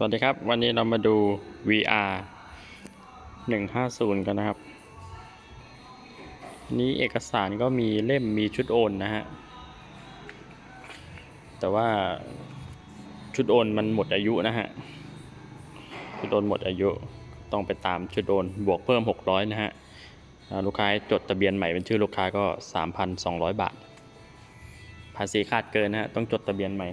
สวัสดีครับ วันนี้เรามาดู VR 150 กันนะครับ นี้เอกสารก็มีเล่มมีชุดโอนนะฮะ แต่ว่าชุดโอนมันหมดอายุนะฮะ ชุดโอนหมดอายุต้องไปตามชุดโอนบวกเพิ่ม 600 นะฮะ ลูกค้าจดทะเบียนใหม่เป็นชื่อลูกค้าก็ 3,200 บาท ภาษีขาดเกินนะฮะ ต้องจดทะเบียนใหม่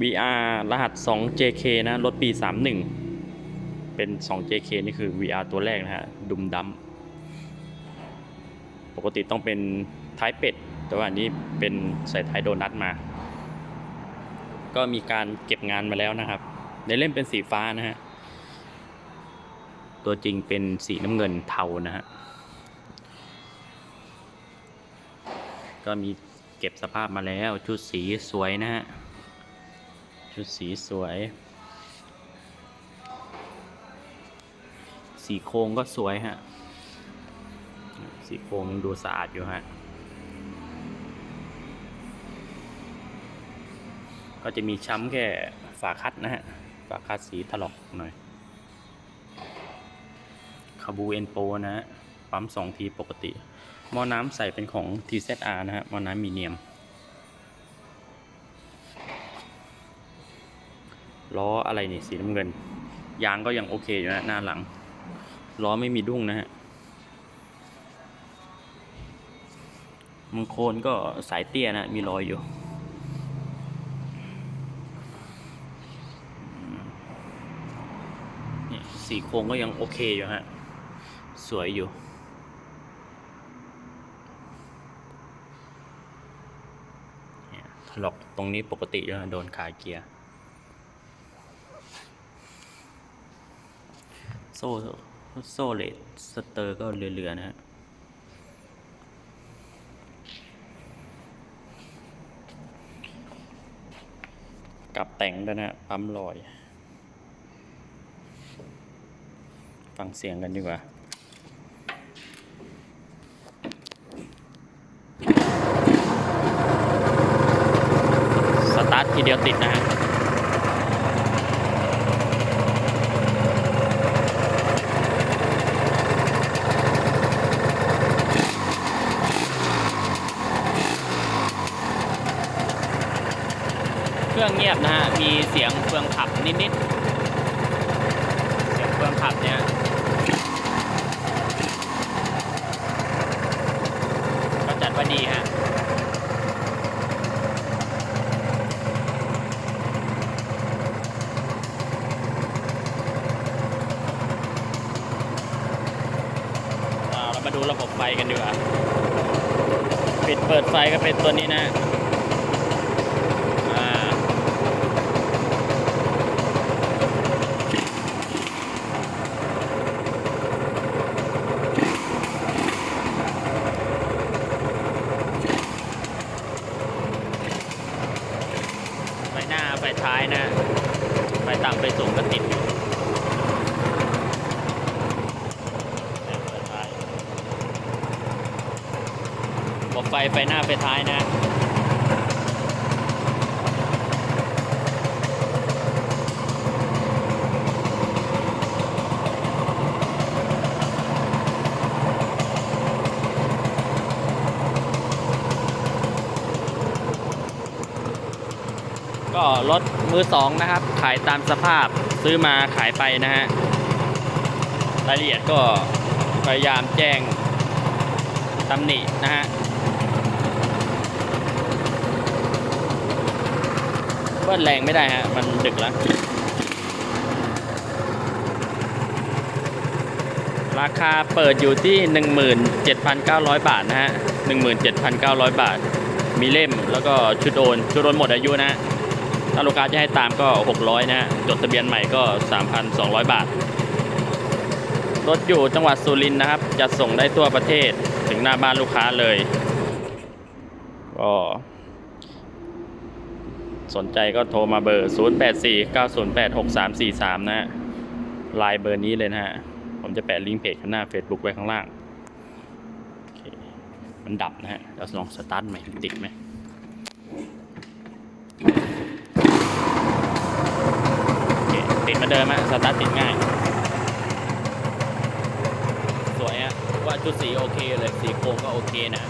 VR รหัส 2JK นะ รถปี 31 เป็น 2JK นี่คือ VR ตัวแรกนะฮะ ดุมดัมปกติต้องเป็นท้ายเป็ด แต่ว่าอันนี้เป็นใส่ท้ายโดนัทมา ก็มีการเก็บงานมาแล้วนะครับ ในเล่มเป็นสีฟ้านะฮะ ตัวจริงเป็นสีน้ำเงินเทานะฮะ ก็มีเก็บสภาพมาแล้วชุดสีสวยนะฮะ ชุดสีสวย สีโครงก็สวยฮะ สีโครงดูสะอาดอยู่ฮะ ก็จะมีช้ำแค่ฝาคัดนะฮะ ฝาคัดสีถลอกหน่อยคาบูเอ็นโปนะฮะปั๊มสองทีปกติ หม้อน้ำใส่เป็นของ TZR นะฮะ หม้อน้ำมีเนียม ล้ออะไรนี่สีน้ำเงิน ยางก็ยังโอเคอยู่นะหน้าหลัง ล้อไม่มีดุ้งนะฮะมังโคนก็สายเตี้ยนะ มีรอยอยู่นี่สีโครงก็ยังโอเคอยู่ฮะ สวยอยู่ถลอกตรงนี้ปกติอยู่นะโดนขาเกียร์ โซ่โซ่เลสสเตอร์ก็เรือๆนะฮะกับแต่งด้วยนะฮะปั๊มลอย ฟังเสียงกันดีกว่าสตาร์ททีเดียวติดนะฮะ รื่องเงียบนะฮะ มีเสียงเฟืองขับนิดๆ เสียงเฟืองขับเนี่ยก็จัดว่าดีฮะเรามาดูระบบไฟกันดีกว่า ปิดเปิดไฟก็เป็นตัวนี้นะ อ่า ไฟ หน้าไฟท้ายนะ ไปต่ำไปสูงก็ติดอยู่บอกไฟไปหน้าไปท้ายนะ ก็รถมือสองนะครับ ขายตามสภาพซื้อมาขายไปนะฮะรายละเอียดก็พยายามแจ้งตำหนินะฮะเบิ้ลแรงไม่ได้ฮะ มันดึกแล้ว ราคาเปิดอยู่ที่ 17,900 บาทนะฮะ 17,900 บาท มีเล่มแล้วก็ชุดโอน ชุดโอนหมดอายุนะฮะ ถ้าลูกค้าจะให้ตามก็ 600 นะฮะ จดทะเบียนใหม่ก็ 3,200 บาท รถอยู่จังหวัดสุรินทร์นะครับ จะส่งได้ทั่วประเทศถึงหน้าบ้านลูกค้าเลย ก็สนใจก็โทรมาเบอร์ 0849086343 นะฮะไลน์เบอร์นี้เลยนะฮะ ผมจะแปะลิงก์เพจข้างหน้า Facebook ไว้ข้างล่าง มันดับนะฮะเราลองสตาร์ทใหม่ติดไหม ติดมาเดิมอะสตาร์ทติดง่าย สวยอะว่าชุดสีโอเคเลย สีโครงก็โอเคนะ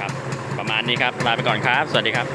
ครับ ประมาณนี้ครับ ลาไปก่อนครับ สวัสดีครับ